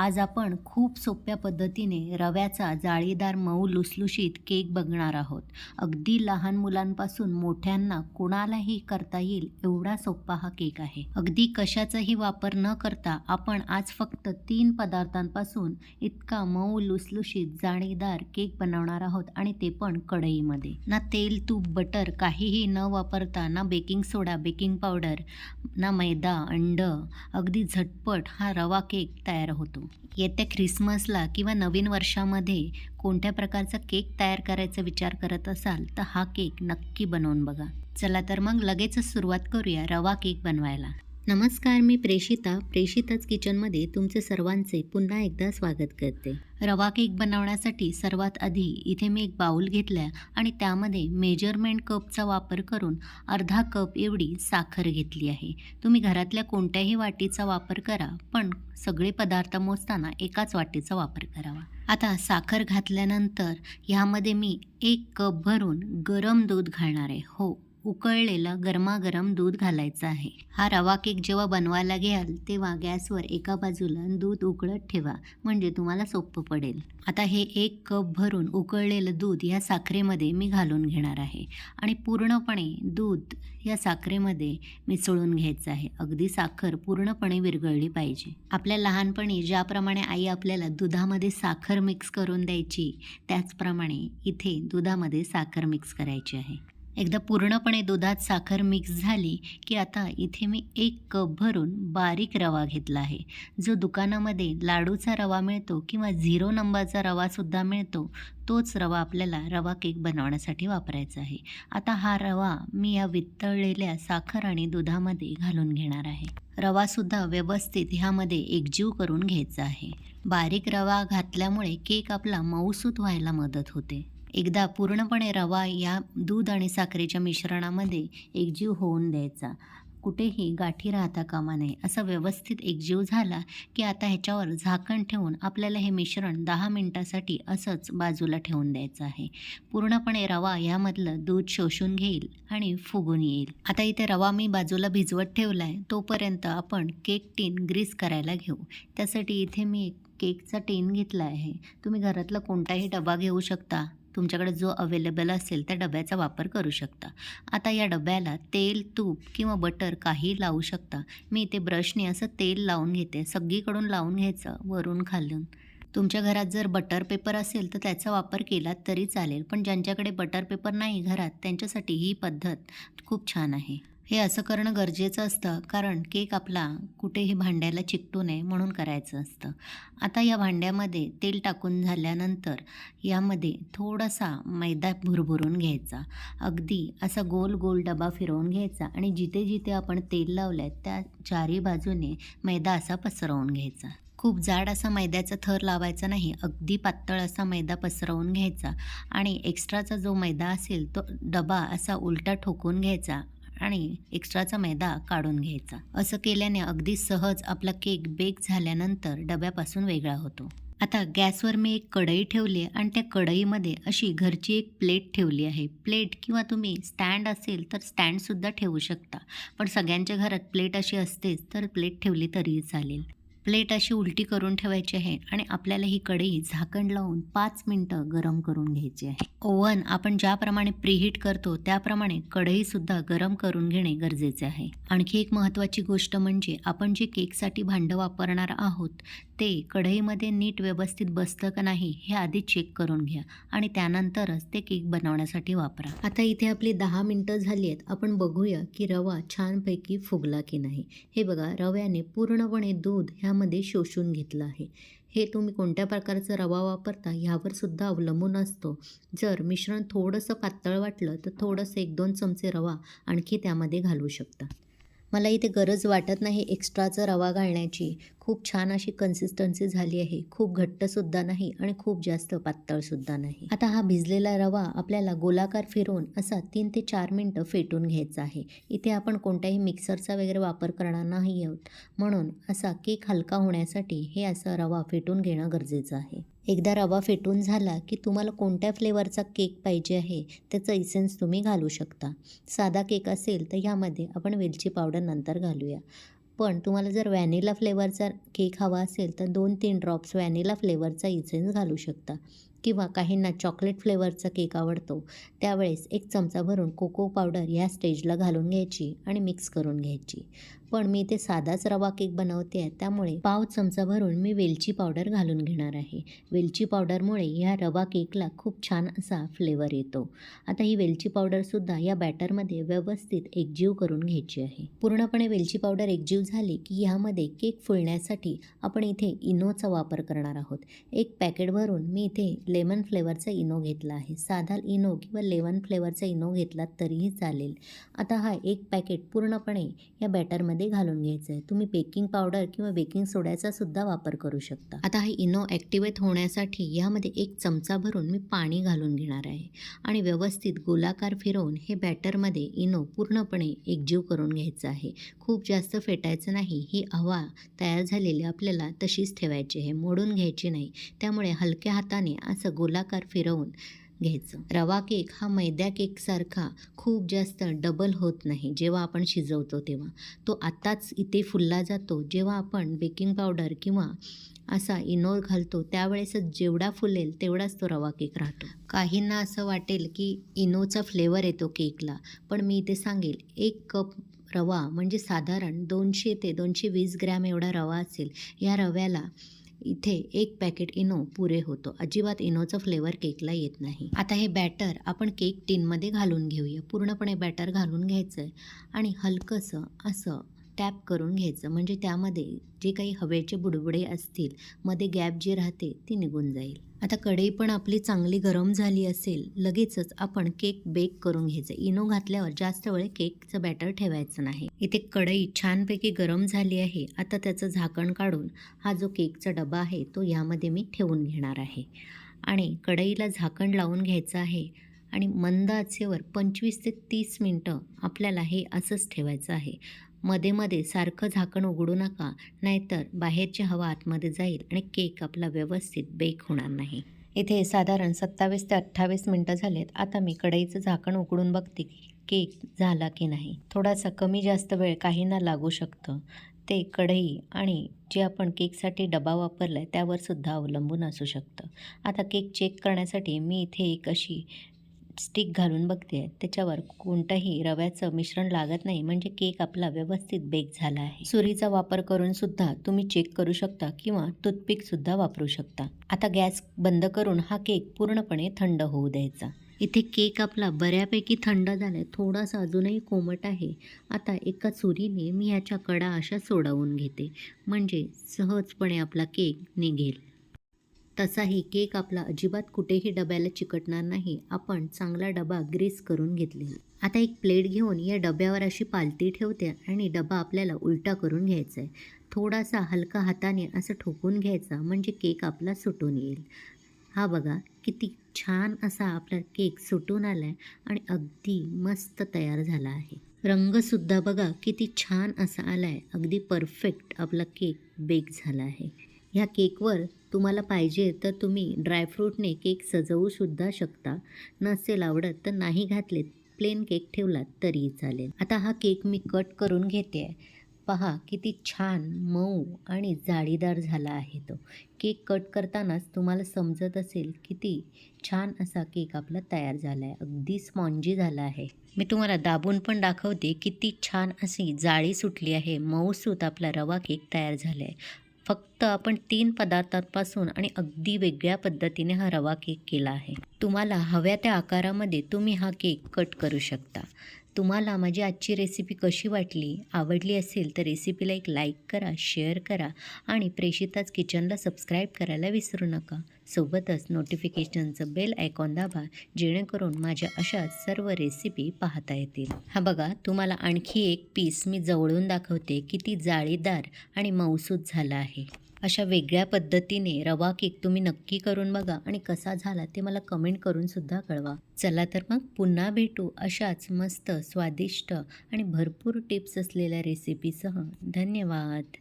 आज आपण खूप सोप्या पद्धतीने रव्याचा जाळीदार मऊ लुसलुशीत केक बघणार आहोत. अगदी लहान मुलांपासून मोठ्यांना कोणालाही करता येईल एवढा सोपा हा केक आहे. अगदी कशाचाही वापर न करता आपण आज फक्त तीन पदार्थांपासून इतका मऊ लुसलुशीत जाळीदार केक बनवणार आहोत आणि ते पण कढईमध्ये. ना तेल तूप बटर काहीही न वापरता ना बेकिंग सोडा बेकिंग पावडर ना मैदा अंड अगदी झटपट हा रवा केक तयार होतो. येत्या ख्रिसमसला किंवा नवीन वर्षामध्ये कोणत्या प्रकारचा केक तयार करायचा विचार करत असाल तर हा केक नक्की बनवून बघा. चला तर मग लगेचच सुरुवात करूया रवा केक बनवायला. नमस्कार मी प्रेषिता प्रेषिताच किचनमध्ये तुमचे सर्वांचे पुन्हा एकदा स्वागत करते. रवा केक बनवण्यासाठी सर्वात आधी इथे मी एक बाऊल घेतला आणि त्यामध्ये मेजरमेंट कपचा वापर करून अर्धा कप एवढी साखर घेतली आहे. तुम्ही घरातल्या कोणत्याही वाटीचा वापर करा पण सगळे पदार्थ मोजताना एकाच वाटीचा वापर करावा. आता साखर घातल्यानंतर ह्यामध्ये मी एक कप भरून गरम दूध घालणार आहे. हो. उकळलेलं गरमागरम दूध घालायचं आहे. हा रवा केक जेव्हा बनवायला घ्याल तेव्हा गॅसवर एका बाजूला दूध उकळत ठेवा म्हणजे तुम्हाला सोपं पडेल. आता हे एक कप भरून उकळलेलं दूध या साखरेमध्ये मी घालून घेणार आहे. आणि पूर्णपणे दूध या साखरेमध्ये मिसळून घ्यायचं आहे. अगदी साखर पूर्णपणे विरघळली पाहिजे. आपल्या लहानपणी ज्याप्रमाणे आई आपल्याला दुधामध्ये साखर मिक्स करून द्यायची त्याचप्रमाणे इथे दुधामध्ये साखर मिक्स करायची आहे. एकदा पूर्णपणे दुधात साखर मिक्स झाली की आता इथे मी एक कप भरून बारीक रवा घेतला आहे. जो दुकानामध्ये लाडूचा रवा मिळतो किंवा झिरो नंबरचा रवासुद्धा मिळतो तोच रवा आपल्याला रवा केक बनवण्यासाठी वापरायचा आहे. आता हा रवा मी या वितळलेल्या साखर आणि दुधामध्ये घालून घेणार आहे. रवासुद्धा व्यवस्थित ह्यामध्ये एकजीव करून घ्यायचा आहे. बारीक रवा घातल्यामुळे केक आपला मऊसूत व्हायला मदत होते. एकदा पूर्णपणे रवा या दूध आणि साखरेच्या मिश्रणामध्ये एकजीव होऊन द्यायचा. कुठेही गाठी राहता कामा नये. असा व्यवस्थित एकजीव झाला की आता ह्याच्यावर झाकण ठेवून आपल्याला हे मिश्रण दहा मिनटासाठी असंच बाजूला ठेवून द्यायचं आहे. पूर्णपणे रवा यामधलं दूध शोषून घेईल आणि फुगून येईल. आता इथे रवा मी बाजूला भिजवत ठेवला आहे तोपर्यंत आपण केक टीन ग्रीस करायला घेऊ. त्यासाठी इथे मी एक केकचा टीन घेतला आहे. तुम्ही घरातला कोणताही डबा घेऊ शकता. तुमच्याकडे जो अवेलेबल असेल त्या डब्याचा वापर करू शकता. आता या डब्याला तेल तूप किंवा बटर काही लावू शकता. मी इथे ब्रशने असं तेल लावून घेते. सगळीकडून लावून घ्यायचं वरून खालून. तुमच्या घरात जर बटर पेपर असेल तर त्याचा वापर केला तरी चालेल. पण ज्यांच्याकडे बटर पेपर नाही घरात त्यांच्यासाठी ही पद्धत खूप छान आहे. हे असं करणं गरजेचं असतं कारण केक आपला कुठेही भांड्याला चिकटू नये म्हणून करायचं असतं. आता या भांड्यामध्ये तेल टाकून झाल्यानंतर यामध्ये थोडासा मैदा भुरभुरून घ्यायचा. अगदी असा गोल गोल डबा फिरवून घ्यायचा आणि जिथे जिथे आपण तेल लावलं आहे त्या चारी बाजूने मैदा असा पसरवून घ्यायचा. खूप जाड असा मैद्याचा थर लावायचा नाही अगदी पातळ असा मैदा पसरवून घ्यायचा आणि एक्स्ट्राचा जो मैदा असेल तो डबा असा उलटा ठोकून घ्यायचा. आणि एक्स्ट्राचा मैदा काढून घ्यायचा. असं केल्याने अगदी सहज आपला केक बेक झाल्यानंतर डब्यापासून वेगळा होतो. आता गॅसवर मी एक कढई ठेवली आहे आणि त्या कढईमध्ये अशी घरची एक प्लेट ठेवली आहे. प्लेट किंवा तुम्ही स्टँड असेल तर स्टँडसुद्धा ठेवू शकता. पण सगळ्यांच्या घरात प्लेट अशी असतेच तर प्लेट ठेवली तरीही चालेल. प्लेट अशी उलटी करून ठेवायची आहे आणि आपल्याला ही कढई झाकण लावून पाच मिनटं गरम करून घ्यायची आहे. ओव्हन आपण ज्याप्रमाणे प्रीहीट करतो त्याप्रमाणे कढईसुद्धा गरम करून घेणे गरजेचे आहे. आणखी एक महत्त्वाची गोष्ट म्हणजे आपण जे केकसाठी भांडं वापरणार आहोत ते कढईमध्ये नीट व्यवस्थित बसतं का नाही हे आधी चेक करून घ्या आणि त्यानंतरच ते केक बनवण्यासाठी वापरा. आता इथे आपली दहा मिनटं झाली आहेत. आपण बघूया की रवा छानपैकी फुगला की नाही. हे बघा रव्याने पूर्णपणे दूध ह्यामध्ये शोषून घेतलं आहे. हे तुम्ही कोणत्या प्रकारचा रवा वापरता ह्यावर सुद्धा अवलंबून असतो. जर मिश्रण थोडंसं पातळ वाटलं तर थोडंसं एक दोन चमचे रवा आणखी त्यामध्ये घालू शकता. मला इथे गरज वाटत नाही एक्स्ट्राचा रवा घालण्याची. खूप छान अशी कन्सिस्टन्सी झाली आहे. खूप घट्टसुद्धा नाही आणि खूप जास्त पातळसुद्धा नाही. आता हा भिजलेला रवा आपल्याला गोलाकार फिरवून असा तीन ते चार मिनटं फेटून घ्यायचा आहे. इथे आपण कोणत्याही मिक्सरचा वगैरे वापर करणार नाही आहोत. म्हणून असा केक हलका होण्यासाठी हे असं रवा फेटून घेणं गरजेचं आहे. एकदा रवा फेटून झाला की तुम्हाला कोणत्या फ्लेवरचा केक पाहिजे आहे त्याचा इसेन्स तुम्ही घालू शकता. साधा केक असेल तर ह्यामध्ये आपण वेलची पावडर नंतर घालूया. पण तुम्हाला जर व्हॅनिला फ्लेवरचा केक हवा असेल तर दोन तीन ड्रॉप्स व्हॅनिला फ्लेवरचा इसेन्स घालू शकता. किंवा काहींना चॉकलेट फ्लेवरचा केक आवडतो त्यावेळेस एक चमचा भरून कोको पावडर ह्या स्टेजला घालून घ्यायची आणि मिक्स करून घ्यायची. पण मी ते साधाच रवा केक बनवते आहे. त्यामुळे पाव चमचा भरून मी वेलची पावडर घालून घेणार आहे. वेलची पावडरमुळे ह्या रवा केकला खूप छान असा फ्लेवर येतो. आता ही वेलची पावडरसुद्धा या बॅटरमध्ये व्यवस्थित एकजीव करून घ्यायची आहे. पूर्णपणे वेलची पावडर एकजीव झाली की ह्यामध्ये केक फुलण्यासाठी आपण इथे इनोचा वापर करणार आहोत. एक पॅकेट भरून मी इथे लेमन फ्लेवरचा इनो घेतला आहे. साधा इनो किंवा लेमन फ्लेवरचा इनो घेतला तरीही चालेल. आता हा एक पॅकेट पूर्णपणे या बॅटरमध्ये घालून घ्यायचं आहे तुम्ही बेकिंग पावडर किंवा बेकिंग सोड्याचा सुद्धा वापर करू शकता. आता हा इनो ॲक्टिवेट होण्यासाठी यामध्ये एक चमचा भरून मी पाणी घालून घेणार आहे. आणि व्यवस्थित गोलाकार फिरवून हे बॅटरमध्ये इनो पूर्णपणे एकजीव करून घ्यायचं आहे. खूप जास्त फेटायचं नाही. ही हवा तयार झालेली आपल्याला तशीच ठेवायची आहे. मोडून घ्यायची नाही. त्यामुळे हलक्या हाताने असं गोलाकार फिरवून घ्यायचं. रवा केक हा मैद्या केकसारखा खूप जास्त डबल होत नाही जेव्हा आपण शिजवतो तेव्हा. तो आत्ताच इथे फुलला जातो जेव्हा आपण बेकिंग पावडर किंवा असा इनोर घालतो त्यावेळेसच जेवढा फुलेल तेवढाच तो रवा केक राहतो. काहींना असं वाटेल की इनोचा फ्लेवर येतो केकला पण मी इथे सांगेल एक कप रवा म्हणजे साधारण दोनशे ते दोनशे वीस ग्रॅम एवढा रवा असेल या रव्याला इथे एक पॅकेट इनो पुरे होतो. अजिबात इनोचं फ्लेवर केकला येत नाही. आता हे बॅटर आपण केक टीनमध्ये घालून घेऊया. पूर्णपणे बॅटर घालून घ्यायचं आहे आणि हलकंसं असं टॅप करून घ्यायचं. म्हणजे त्यामध्ये जे काही हवेचे बुडबुडे असतील मध्ये गॅप जी राहते ती निघून जाईल. आता कढई पण आपली चांगली गरम झाली असेल लगेचच आपण केक बेक करून घ्यायचं. इनो घातल्यावर जास्त वेळ केकचं बॅटर ठेवायचं नाही. इथे कढई छानपैकी गरम झाली आहे. आता त्याचं झाकण काढून हा जो केकचा डबा आहे तो यामध्ये मी ठेवून घेणार आहे. आणि कढईला झाकण लावून घ्यायचं आहे आणि मंद आचेवर पंचवीस ते तीस मिनटं आपल्याला हे असंच ठेवायचं आहे. मध्ये मध्ये सारखं झाकण उघडू नका नाहीतर बाहेरची हवा आतमध्ये जाईल आणि केक आपला व्यवस्थित बेक होणार नाही. इथे साधारण सत्तावीस ते अठ्ठावीस मिनटं झालेत. आता मी कढईचं झाकण उघडून बघते केक झाला की नाही. थोडासा कमी जास्त वेळ काहींना लागू शकतं. ते कढई आणि जे आपण केकसाठी डबा वापरला आहे त्यावर सुद्धा अवलंबून असू शकतं. आता केक चेक करण्यासाठी मी इथे एक अशी स्टिक घालून बघते. त्याच्यावर कोणतंही रव्याचं मिश्रण लागत नाही. म्हणजे केक आपला व्यवस्थित बेक झाला आहे. सुरीचा वापर करून सुद्धा तुम्ही चेक करू शकता किंवा टूथपिक सुद्धा वापरू शकता. आता गॅस बंद करून हा केक पूर्णपणे थंड होऊ द्यायचा. इथे केक आपला बऱ्यापैकी थंड झाला आहे थोडासा अजूनही कोमट आहे. आता एका सुरीने मी ह्याच्या कडा अशा सोडवून घेते. म्हणजे सहजपणे आपला केक निघेल. तसाही केक आपला अजिबात कुठेही डब्याला चिकटणार नाही. आपण चांगला डबा ग्रीस करून घेतलेला. आता एक प्लेट घेऊन या डब्यावर अशी पालती ठेवते आणि डबा आपल्याला उलटा करून घ्यायचा आहे थोडासा हलका हाताने असं ठोकून घ्यायचा म्हणजे केक आपला सुटून येईल. हा बघा किती छान असा आपला केक सुटून आला आहे आणि अगदी मस्त तयार झाला आहे. रंगसुद्धा बघा किती छान असा आला आहे अगदी परफेक्ट आपला केक बेक झाला आहे. ह्या केकवर तुम्हाला पाहिजे तर तुम्ही ड्रायफ्रूटने केक सजवूसुद्धा शकता. नसेल आवडत तर नाही घातलेत. प्लेन केक ठेवलात तरी चालेल. आता हा केक मी कट करून घेते. आहे पहा किती छान मऊ आणि जाळीदार झाला आहे तो. केक कट करतानाच तुम्हाला समजत असेल किती छान असा केक आपला तयार झाला आहे अगदी स्पॉन्जी झाला आहे. मी तुम्हाला दाबून पण दाखवते किती छान अशी जाळी सुटली आहे. मऊसूत आपला रवा केक तयार झाला आहे फक्त आपण तीन पदार्थांपासून आणि अगदी वेगळ्या पद्धतीने हा रवा केक केला आहे. तुम्हाला हव्या त्या आकारामध्ये तुम्ही हा केक कट करू शकता. तुम्हाला माझी आजची रेसिपी कशी वाटली आवडली असेल तर रेसिपीला एक लाईक करा शेअर करा आणि प्रेषिताच किचनला सबस्क्राईब करायला विसरू नका. सोबतच नोटिफिकेशनचं बेल आयकॉन दाबा जेणेकरून माझ्या अशा सर्व रेसिपी पाहता येतील. हा बघा तुम्हाला आणखी एक पीस मी जवळून दाखवते किती जाळीदार आणि मऊसूद झाला आहे. अशा वेगळ्या पद्धतीने रवा केक तुम्ही नक्की करून बघा आणि कसा झाला ते मला कमेंट करून सुद्धा कळवा. चला तर मग पुन्हा भेटू अशाच मस्त स्वादिष्ट आणि भरपूर टिप्स असलेल्या रेसिपीसह धन्यवाद.